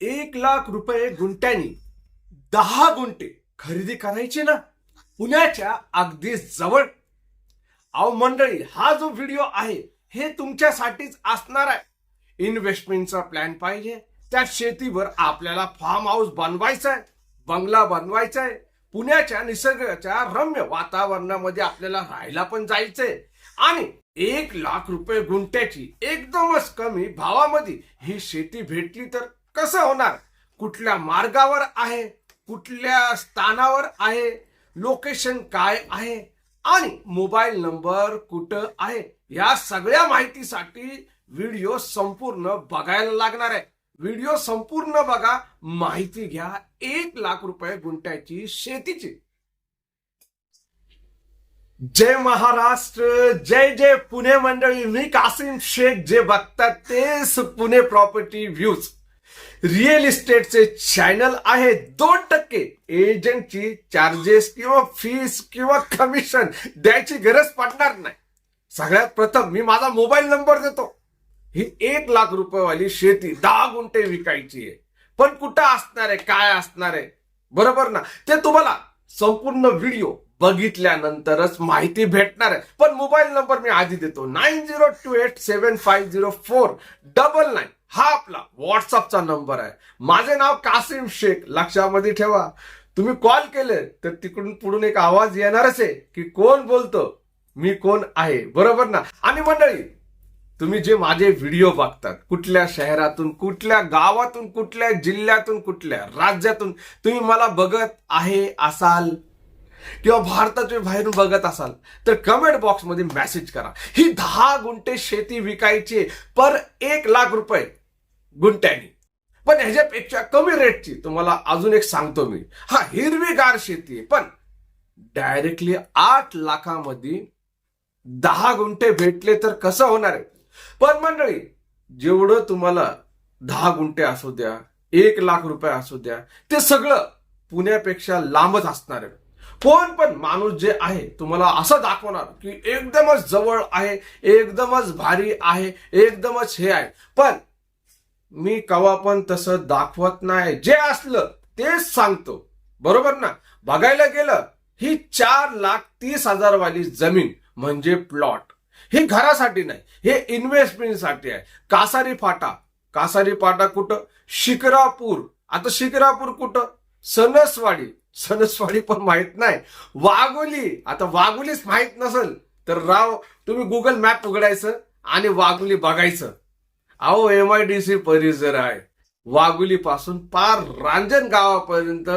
एक लाख रुपये गुंट्यानी दहा गुंठे खरेदी करायची ना पुण्याच्या अगदी जवळ. अहो मंडळी हा जो व्हिडिओ आहे हे तुमच्यासाठीच असणार आहे. इन्व्हेस्टमेंटचा प्लॅन पाहिजे. त्या शेतीवर आपल्याला फार्म हाऊस बनवायचा आहे बंगला बनवायचा आहे पुण्याच्या निसर्गाच्या रम्य वातावरणामध्ये आपल्याला राहायला पण जायचंय आणि एक लाख रुपये गुंट्याची एकदमच कमी भावामध्ये ही शेती भेटली तर कसं होणार? कुठल्या मार्गावर आहे? कुठल्या स्थानावर आहे? लोकेशन काय आहे? आणि मोबाईल नंबर कुठं आहे? या सगळ्या माहितीसाठी व्हिडिओ संपूर्ण बघायला लागणार आहे. व्हिडिओ संपूर्ण बघा. माहिती घ्या. एक लाख रुपये गुंठ्याची शेतीची. जय महाराष्ट्र. जय जय पुणे मंडळी. मी कासिम शेख. जे बघतात तेच पुणे प्रॉपर्टी व्ह्यूज रिअल इस्टेटचे चॅनल आहे दोन टक्के. एजंटची चार्जेस किंवा फीस किंवा कमिशन द्यायची गरज पडणार नाही. सगळ्यात प्रथम मी माझा मोबाईल नंबर देतो. ही एक लाख रुपयेवाली शेती दहा गुंठे विकायची आहे. पण कुठं असणार आहे? काय असणार आहे? बरोबर ना? ते तुम्हाला संपूर्ण व्हिडिओ बघितल्यानंतरच माहिती भेटणार आहे. पण मोबाईल नंबर मी आधी देतो. Nine zero two eight seven five zero four double nine. हा आपला व्हॉट्सअपचा नंबर आहे. माझे नाव कासिम शेख. लक्षामध्ये ठेवा. तुम्ही कॉल केले तर तिकडून पुढून एक आवाज येणारच आहे की कोण बोलतो मी कोण आहे. बरोबर ना? आणि मंडळी तुम्ही जे माझे व्हिडिओ बघतात कुठल्या शहरातून कुठल्या गावातून कुठल्या जिल्ह्यातून कुठल्या राज्यातून तुम्ही मला बघत आहे असाल किंवा भारताच्या बाहेरून बघत असाल तर कमेंट बॉक्समध्ये मेसेज करा. ही दहा गुंठे शेती विकायची पर एक लाख रुपये गुंठ्यानी. पण ह्याच्यापेक्षा कमी रेटची तुम्हाला अजून एक सांगतो मी. हा हिरवीगार शेती आहे पण डायरेक्टली आठ लाखामध्ये दहा गुंठे भेटले तर कसं होणार आहे? पण मंडळी जेवढं तुम्हाला दहा गुंठे असू द्या एक लाख रुपये असू द्या ते सगळं पुण्यापेक्षा लांबच असणार आहे. कोण पण माणूस जे आहे तुम्हाला असं दाखवणार की एकदमच जवळ आहे एकदमच भारी आहे एकदमच हे आहे. पण मी कवा पण तसं दाखवत नाही. जे असलं तेच सांगतो. बरोबर ना? बघायला गेलं ही चार लाख तीस हजार वाली जमीन म्हणजे प्लॉट हे घरासाठी नाही हे इन्व्हेस्टमेंटसाठी आहे. कासारी फाटा कासारी फाटा कुठं? शिकरापूर. आता शिकरापूर कुठं? सणसवाडी. सणसवाडी पण माहीत नाही. वाघोली. आता वाघोलीच माहीत नसेल तर राव तुम्ही गुगल मॅप उघडायचं आणि वाघोली बघायचं. अहो एम आय डी सी परिसर आहे. वाघोली पासून पार रांजण गावापर्यंत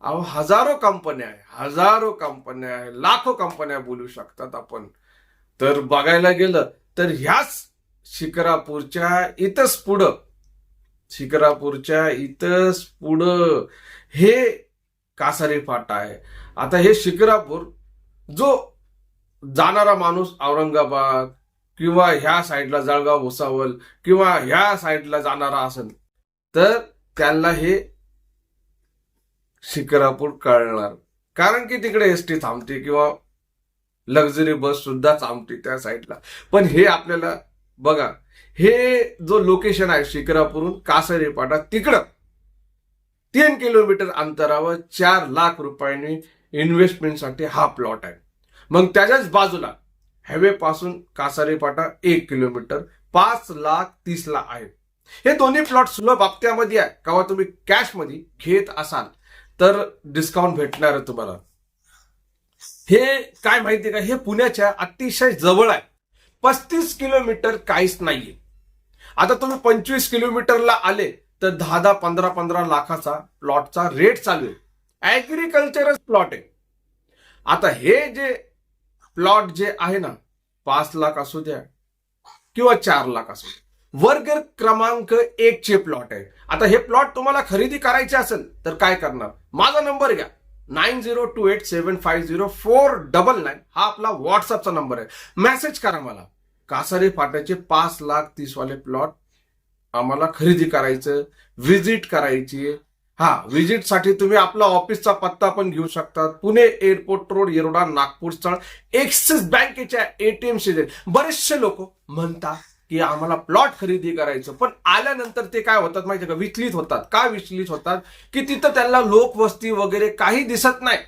अहो हजारो कंपन्या आहे. हजारो कंपन्या आहे. लाखो कंपन्या बोलू शकतात आपण. तर बघायला गेलं तर ह्याच शिकरापूरच्या इथंच पुढं शिक्रापूरच्या इथंच पुढं हे कासारी फाटा आहे. आता हे शिक्रापूर जो जाणारा माणूस औरंगाबाद किंवा ह्या साईडला जळगाव भुसावल किंवा ह्या साईडला जाणारा असेल तर त्यांना हे शिक्रापूर कळणार. कारण की तिकडे एस टी थांबते किंवा लक्झरी बस सुद्धा थांबते त्या साईडला. पण हे आपल्याला बघा हे जो लोकेशन आहे शिखरापूरून कासारी पाटा तिकडं तीन किलोमीटर अंतरावर चार लाख रुपयांनी इन्व्हेस्टमेंटसाठी हा प्लॉट आहे. मग त्याच्याच बाजूला हायवे पासून कासारी पाटा एक किलोमीटर पाच लाख तीसला आहे. हे दोन्ही प्लॉट सुलभ हप्त्यामध्ये आहे. किंवा तुम्ही कॅशमध्ये घेत असाल तर डिस्काउंट भेटणार आहे तुम्हाला. हे काय माहितीये का? हे पुण्याच्या अतिशय जवळ आहे. पस्तीस किलोमीटर काहीच नाहीये. आता तुम्ही पंचवीस किलोमीटरला आले तर दहा दहा पंधरा पंधरा लाखाचा प्लॉटचा रेट चालू आहे. ऍग्रीकल्चरच प्लॉट आहे. आता हे जे प्लॉट जे आहे ना पाच लाख असू द्या किंवा चार लाख असू द्या वर्ग क्रमांक एक चे प्लॉट आहे. आता हे प्लॉट तुम्हाला खरेदी करायचे असेल तर काय करणार? माझा नंबर घ्या. Nine zero two eight seven five zero four double nine हा आपला व्हॉट्सअपचा नंबर आहे. मेसेज करा मला. कासारी फाट्याचे पाच लाख तीस वाले प्लॉट आम्हाला खरेदी करायचं व्हिजिट करायची हा व्हिजिटसाठी तुम्ही आपला ऑफिसचा पत्ता पण घेऊ शकता पुणे एअरपोर्ट रोड येरोडा नागपूर स्थळ एक्सिस बँकेच्या एटीएम शेजारी बरेचसे लोक म्हणतात की आम्हाला प्लॉट खरेदी करायचं. पण आल्यानंतर ते काय होतात माहिती का? विचलित होतात. का विचलित होतात? की तिथं त्यांना लोकवस्ती वगैरे काही दिसत नाही.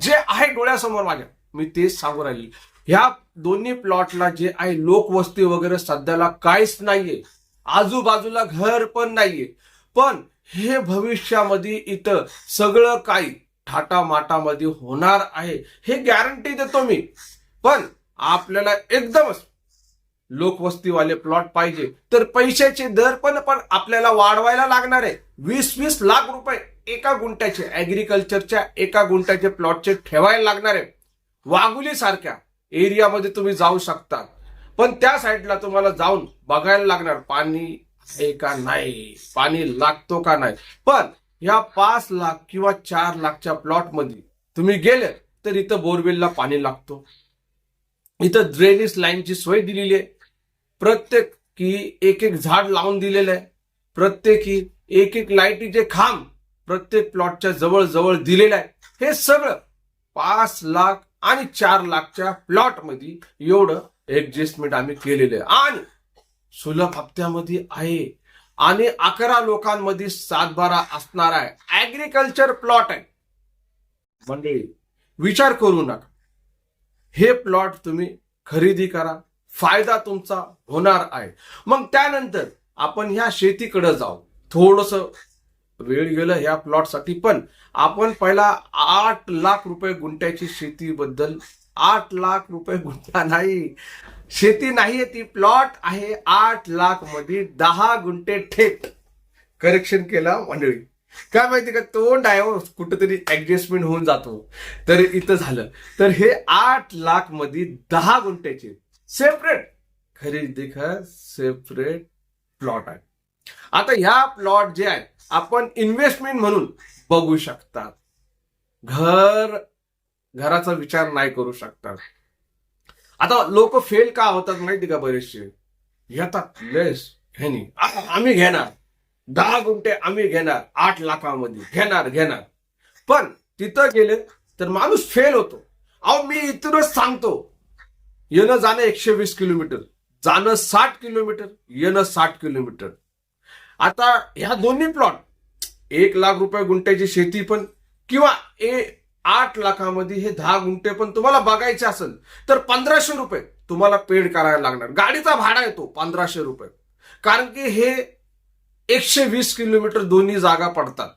जे आहे डोळ्यासमोर माझ्या. मी तेच सांगू राहिली. ह्या दोन्ही प्लॉटला जे आहे लोकवस्ती वगैरे सध्याला काहीच नाहीये. आजूबाजूला घर पण नाहीये. पण हे भविष्यामध्ये इथं सगळं काही थाटामाटामध्ये होणार आहे. हे गॅरंटी देतो मी. पण आपल्याला एकदमच लोकवस्तीवाले प्लॉट पाहिजे. तर पैशाचे दर पण पण आपल्याला वाढवायला लागणार आहे. वीस वीस लाख रुपये एका गुंठ्याचे ऍग्रिकल्चरच्या एका गुंठ्याचे प्लॉटचे ठेवायला लागणार आहे. वाघुली सारख्या एरियामध्ये तुम्ही जाऊ शकता. पण त्या साईडला तुम्हाला जाऊन बघायला लागणार पाणी आहे का नाही? पाणी लागतो का नाही? पण ह्या पाच लाख किंवा चार लाखच्या प्लॉटमध्ये तुम्ही गेले तर इथं बोरवेलला पाणी लागतो. इथं ड्रेनेज लाईनची सोय दिलेली आहे. प्रत्येक की एक एक झाड लावून दिलेलं आहे. प्रत्येकी एक एक लाईटीचे खांब प्रत्येक प्लॉटच्या जवळ जवळ दिलेलं आहे. हे सगळं पाच लाख आणि चार लाखच्या प्लॉटमध्ये एवढं ऍडजस्टमेंट आम्ही केलेलं आहे. आणि सुलभ हप्त्यामध्ये आहे. आणि अकरा लोकांमध्ये सातबारा असणार आहे. ऍग्रिकल्चर प्लॉट आहे. मंडळी विचार करू नका. हे प्लॉट तुम्ही खरेदी करा. फायदा तुमचा होणार आहे. मग त्यानंतर आपण ह्या शेतीकडे जाऊ. थोडस वेळ गेलं ह्या प्लॉटसाठी पण आपण पहिला आठ लाख रुपये गुंठ्याची शेतीबद्दल आठ लाख रुपये गुंठा नाही. शेती नाहीये ती प्लॉट आहे आठ लाखमध्ये दहा गुंठे ठेट करेक्शन केला मंडळी. काय माहिती का तोंड आहे हो, कुठंतरी कुठेतरी ऍडजस्टमेंट होऊन जातो. तर इथं झालं. तर हे आठ लाखमध्ये दहा गुंठ्याचे. सेपरेट. खरेदी खर सेपरेट प्लॉट आहे. आता ह्या प्लॉट जे आहे आपण इन्व्हेस्टमेंट म्हणून बघू शकतात. घर घराचा विचार नाही करू शकतात. आता लोक फेल का होतात माहिती का बरेचसे? येतात लेस ह्यानी आम्ही घेणार. दहा गुंठे आम्ही घेणार. आठ लाखामध्ये. घेणार घेणार. पण तिथं गेले तर माणूस फेल होतो. अहो मी इथूनच सांगतो. येणं जाणं एकशे वीस किलोमीटर जाणं साठ किलोमीटर येणं साठ किलोमीटर. आता ह्या दोन्ही प्लॉट एक लाख रुपये गुंठ्याची शेती पण किंवा ए आठ लाखामध्ये हे दहा गुंठे पण तुम्हाला बघायचे असेल तर पंधराशे रुपये तुम्हाला पेड करायला लागणार. गाडीचा भाडा येतो पंधराशे रुपये. कारण की हे एकशे वीस किलोमीटर दोन्ही जागा पडतात.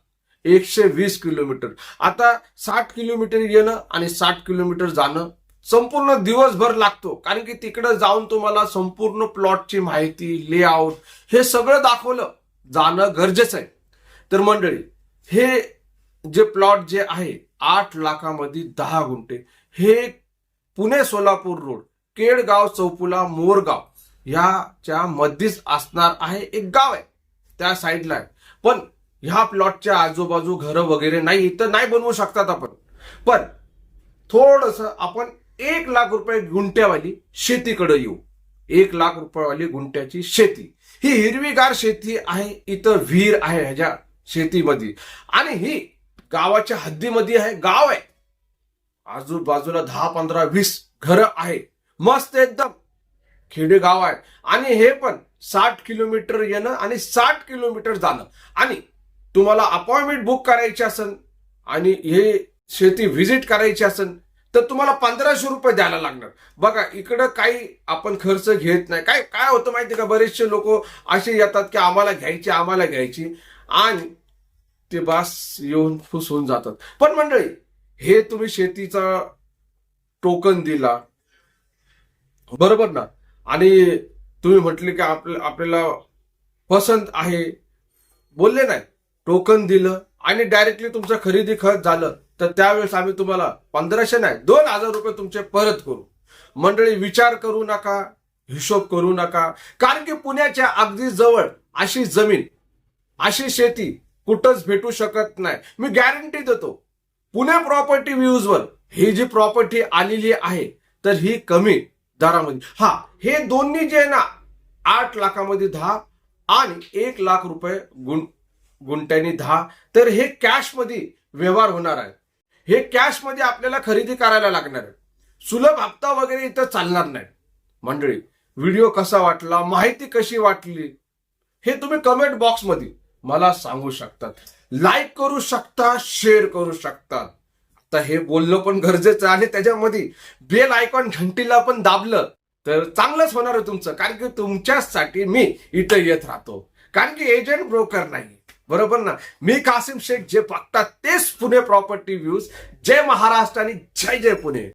एकशे वीस किलोमीटर. आता साठ किलोमीटर येणं आणि साठ किलोमीटर जाणं संपूर्ण दिवसभर लागतो. कारण की तिकडे जाऊन तुम्हाला संपूर्ण प्लॉटची माहिती लेआउट हे सगळं दाखवलं जाणं गरजेचं आहे. तर मंडळी हे जे प्लॉट जे आहे आठ लाखामध्ये दहा गुंठे. हे पुणे सोलापूर रोड केडगाव चौपुला मोरगाव ह्याच्या मध्येच असणार आहे एक गाव आहे त्या साईडला आहे. पण ह्या प्लॉटच्या आजूबाजू घरं वगैरे नाही इथं नाही बनवू शकतात आपण. पण थोडस आपण एक लाख रुपये गुंठ्यावाली शेतीकडे येऊ. एक लाख रुपयावाली गुंठ्याची शेती. ही हिरवीगार शेती आहे इथं विहीर आहे ह्याच्या शेतीमध्ये. आणि ही गावाच्या हद्दीमध्ये आहे गाव आहे. आजूबाजूला दहा पंधरा वीस घरं आहे. मस्त एकदम. खेडेगाव आहे. आणि हे पण साठ किलोमीटर येणं आणि साठ किलोमीटर जाणं. आणि तुम्हाला अपॉइंटमेंट बुक करायची असेल आणि हे शेती व्हिजिट करायची असेल तर तुम्हाला पंधराशे रुपये द्यायला लागणार. बघा इकडं काही आपण खर्च घेत नाही. काय काय होतं माहिती का? बरेचसे लोक असे येतात की आम्हाला घ्यायची आम्हाला घ्यायची आणि ते बास येऊन खुश होऊन जातात. पण मंडळी हे तुम्ही शेतीचा टोकन दिला. बरोबर ना? आणि तुम्ही म्हटले की आपल्या आपल्याला पसंत आहे. बोलले नाही. टोकन दिलं आणि डायरेक्टली तुमचं खरेदी खत झालं. तर त्यावेळेस आम्ही तुम्हाला पंधराशे नाही दोन हजार रुपये तुमचे परत करू. मंडळी विचार करू नका हिशोब करू नका. कारण की पुण्याच्या अगदी जवळ अशी जमीन अशी शेती कुठंच भेटू शकत नाही. मी गॅरंटी देतो पुणे प्रॉपर्टी व्ह्यूजवर ही जी प्रॉपर्टी आलेली आहे तर ही कमी दरामध्ये. हा हे दोन्ही जे आहे ना आठ लाखामध्ये दहा आणि एक लाख रुपये गुं गुंट्यानी दहा तर हे कॅशमध्ये व्यवहार होणार आहे. हे कॅशमध्ये आपल्याला खरेदी करायला लागणार सुलभ हप्ता वगैरे इथं चालणार नाही. मंडळी व्हिडिओ कसा वाटला माहिती कशी वाटली हे तुम्ही कमेंट बॉक्समध्ये मला सांगू शकतात. लाईक करू शकता शेअर करू शकता आता हे बोलणं पण गरजेचं आणि त्याच्यामध्ये बेल आयकॉन घंटीला पण दाबलं तर चांगलंच होणार आहे तुमचं कारण की तुमच्यासाठी मी इथं येत राहतो. कारण की एजंट ब्रोकर नाही. बरोबर ना? मी कासिम शेख जे बघतात तेच पुणे प्रॉपर्टी व्ह्यूज जय महाराष्ट्र आणि जय जय पुणे.